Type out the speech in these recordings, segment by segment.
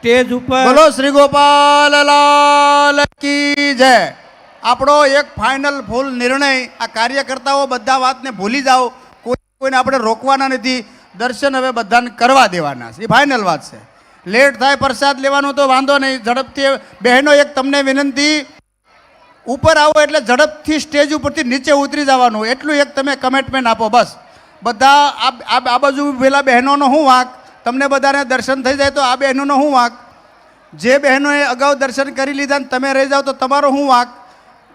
Stage ઉપર બોલો શ્રી ગોપાલ લાલ કી જય. આપણો એક ફાઇનલ ફૂલ નિર્ણય, આ કાર્યકર્તાઓ બધા વાતને ભૂલી જાઓ. કોઈ કોઈને આપણે રોકવાના નથી. દર્શન હવે બધાને કરવા દેવાના છે. એ ફાઇનલ વાત છે. લેટ થાય, પ્રસાદ લેવાનો તો વાંધો નહીં. ઝડપથી બહેનો, એક તમને વિનંતી. ઉપર આવો એટલે ઝડપથી સ્ટેજ ઉપરથી નીચે ઉતરી જવાનું. એટલું એક તમે કમિટમેન્ટ આપો, બસ. બધા આ બાજુ પેલા બહેનોનો હું વાંક? તમને બધાને દર્શન થઈ જાય તો આ બહેનોનો શું વાંક? જે બહેનોએ અગાઉ દર્શન કરી લીધા ને તમે રહી જાઓ તો તમારો શું વાંક?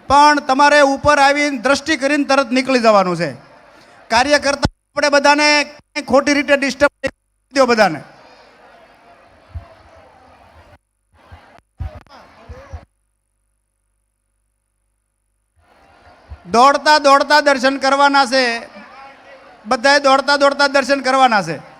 પણ તમારે ઉપર આવીને દ્રષ્ટિ કરીને તરત નીકળી જવાનું છે. કાર્યકર્તા આપણે બધાને ખોટી રીતે ડિસ્ટર્બ દો બધાને. દોડતા દોડતા દર્શન કરવાના છે. બધાએ દોડતા દોડતા દર્શન કરવાના છે.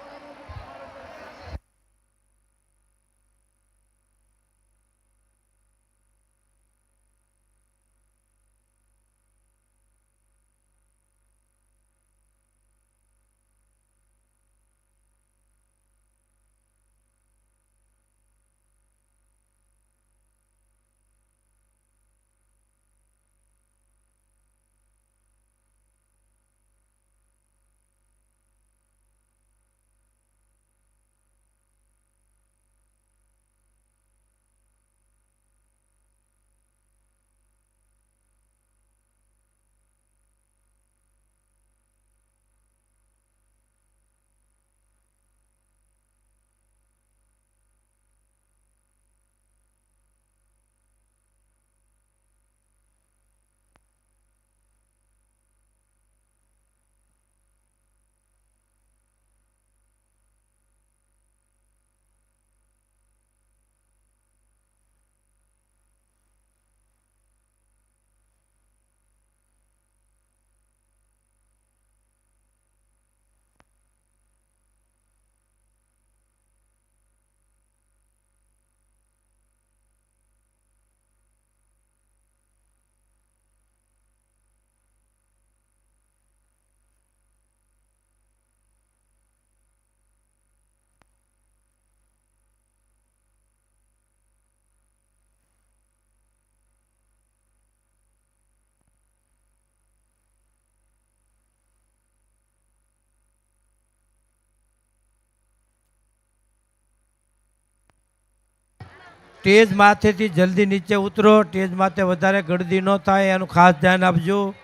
સ્ટેજ માથેથી જલ્દી નીચે ઉતરો, સ્ટેજ માથે વધારે ગળદી ન થાય, એનું ખાસ ધ્યાન આપજો.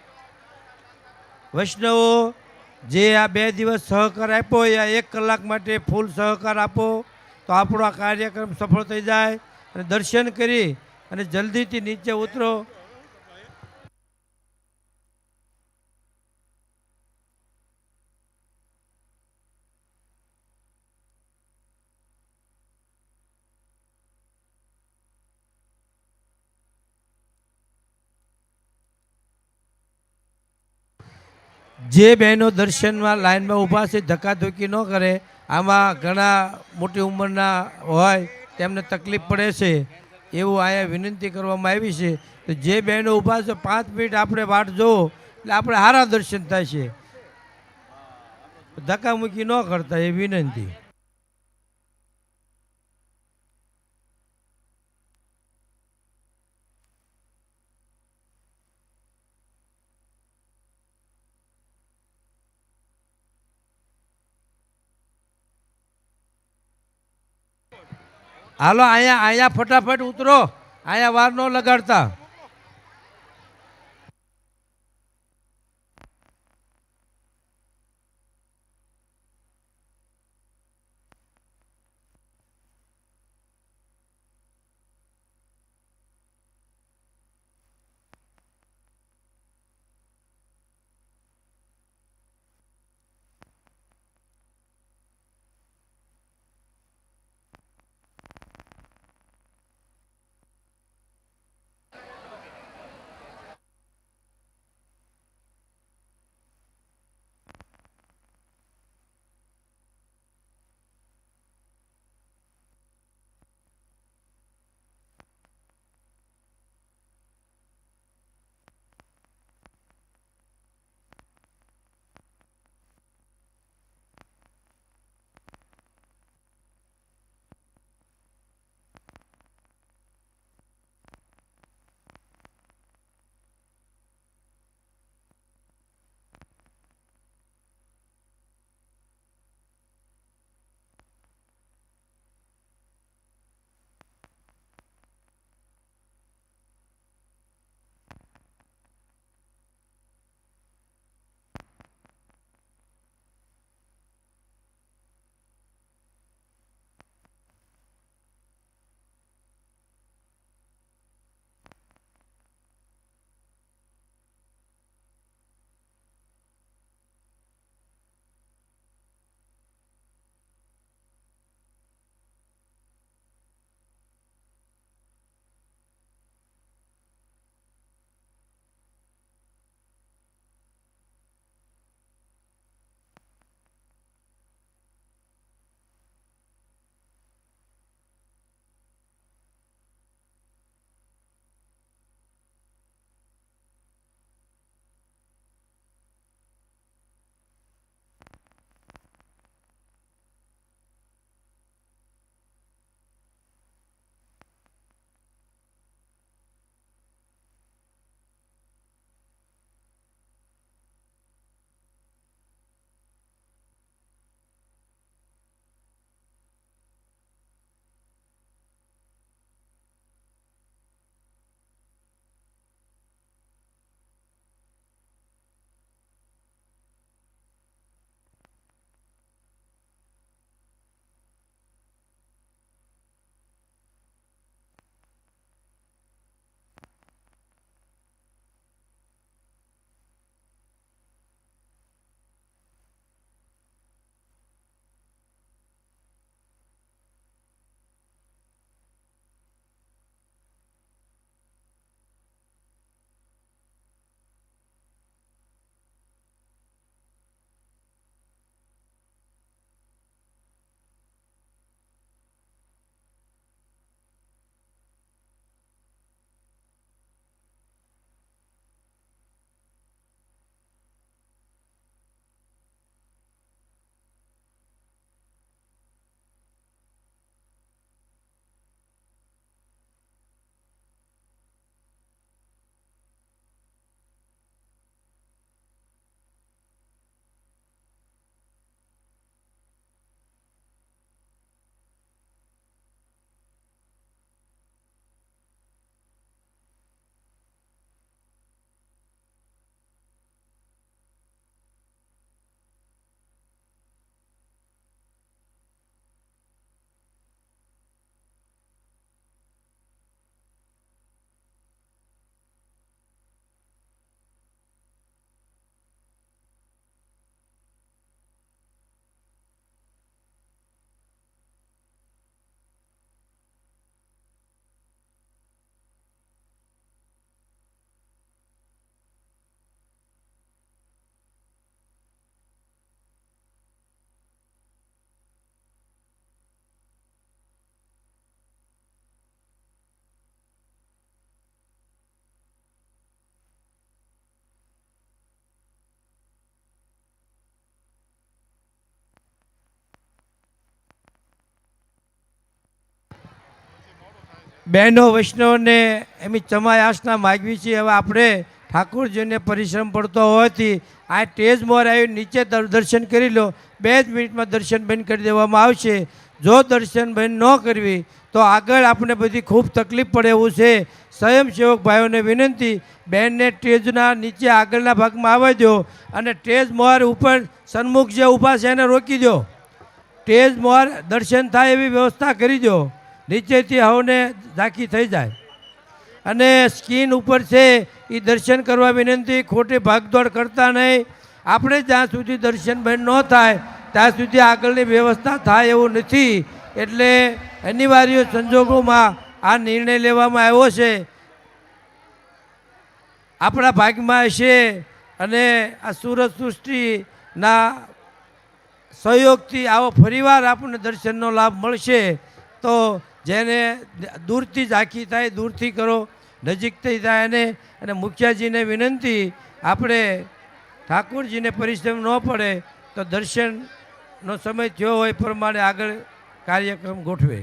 વૈષ્ણવો, જે આ બે દિવસ સહકાર આપ્યો, એ એક કલાક માટે ફૂલ સહકાર આપો, તો આપણો આ કાર્યક્રમ સફળ થઈ જાય. અને દર્શન કરી અને જલ્દીથી નીચે ઉતરો. જે બહેનો દર્શનમાં લાઇનમાં ઊભા છે ધક્કાધુક્કી ન કરે, આમાં ઘણા મોટી ઉંમરના હોય, તેમને તકલીફ પડે છે, એવું અહીંયા વિનંતી કરવામાં આવી છે. તો જે બહેનો ઊભા છે, પાંચ મિનિટ આપણે વાટ જોવો, એટલે આપણે સારા દર્શન થાય છે. ધક્કામુક્કી ન કરતા, એ વિનંતી. હાલો અહીંયા અહીંયા ફટાફટ ઉતરો. અહીંયા વાર ન લગાડતા. બહેનો વૈષ્ણવને એમની ચમાય આસના માગવી છે. હવે આપણે ઠાકોરજીને પરિશ્રમ પડતો હોવાથી આ ટેજ મોર આવી નીચે દર્શન કરી લો. બે જ મિનિટમાં દર્શન બંધ કરી દેવામાં આવશે. જો દર્શન બંધ ન કરવી, તો આગળ આપણે બધી ખૂબ તકલીફ પડે એવું છે. સ્વયંસેવક ભાઈઓને વિનંતી, બહેનને ટેજના નીચે આગળના ભાગમાં આવવા દો અને ટેજ મોર ઉપર સન્મુખ જે ઊભા છે એને રોકી દો. ટેજ મોર દર્શન થાય એવી વ્યવસ્થા કરી દો. નીચેથી હવને ઝાંખી થઈ જાય. અને સ્કીન ઉપર છે એ દર્શન કરવા વિનંતી, ખોટી ભાગદોડ કરતા નહીં. આપણે જ્યાં સુધી દર્શન બંધ ન થાય, ત્યાં સુધી આગળની વ્યવસ્થા થાય એવું નથી. એટલે અનિવાર્ય સંજોગોમાં આ નિર્ણય લેવામાં આવ્યો છે. આપણા ભાગમાં છે અને આ સુરત સૃષ્ટિના સહયોગથી આવો ફરીવાર આપણને દર્શનનો લાભ મળશે. તો જેને દૂરથી ઝાંખી થાય, દૂરથી કરો નજીકથી થાય એને અને મુખિયાજીને વિનંતી, આપણે ઠાકોરજીને પરિશ્રમ ન પડે તો દર્શનનો સમય થયો હોય પ્રમાણે આગળ કાર્યક્રમ ગોઠવે.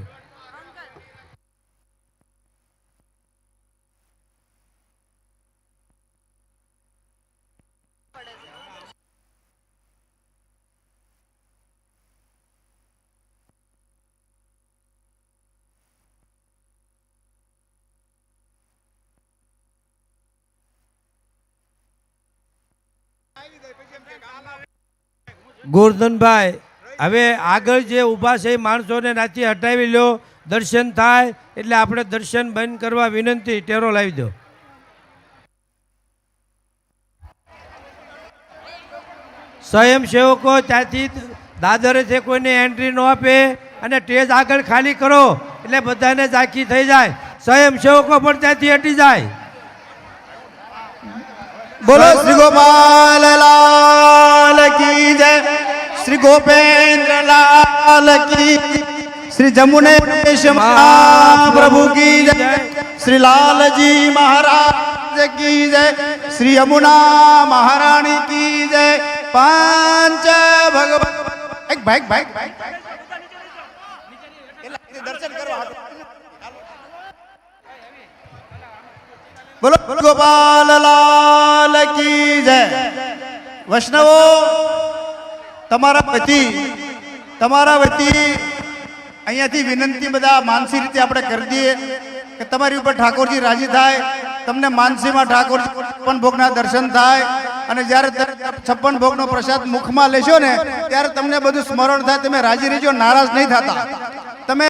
ગોરધનભાઈ, હવે આગળ જે ઊભા છે એ માણસોને નાથી હટાવી લો. દર્શન થાય એટલે આપણે દર્શન બંધ કરવા વિનંતી, ટેરો લાવી દો. સ્વયંસેવકો ત્યાંથી દાદરેથી કોઈને એન્ટ્રી ન આપે અને સ્ટેજ આગળ ખાલી કરો, એટલે બધાને ઝાંખી થઈ જાય. સ્વયંસેવકો પણ ત્યાંથી હટી જાય. બોલો શ્રી ગોપાલ લાલ કી જય. શ્રી ગોપેન્દ્ર લાલ કી શ્રી જમુનેશ પ્રભુ કી જય. શ્રી લાલજી મહારાજ કી જય. શ્રી યમુના મહારાણી કી જય. પાંચ ભગવાન. એક ભાઈ ભાઈ ભાઈ. બોલો ગોપાલ લાલ કી જય. વૈષ્ણવો, તમારા પતિ, તમારા વતી અહીંયાથી વિનંતી બધા માનસી રીતે આપણે કરી દઈએ કે તમારી ઉપર ઠાકોરજી રાજી થાય, તમને માનસીમાં ઠાકોર છપ્પન ભોગના દર્શન થાય અને જ્યારે છપ્પન ભોગનો પ્રસાદ મુખમાં લેશો ને, ત્યારે તમને બધું સ્મરણ થાય, તમે રાજી રહેજો, નારાજ નહીં થતા.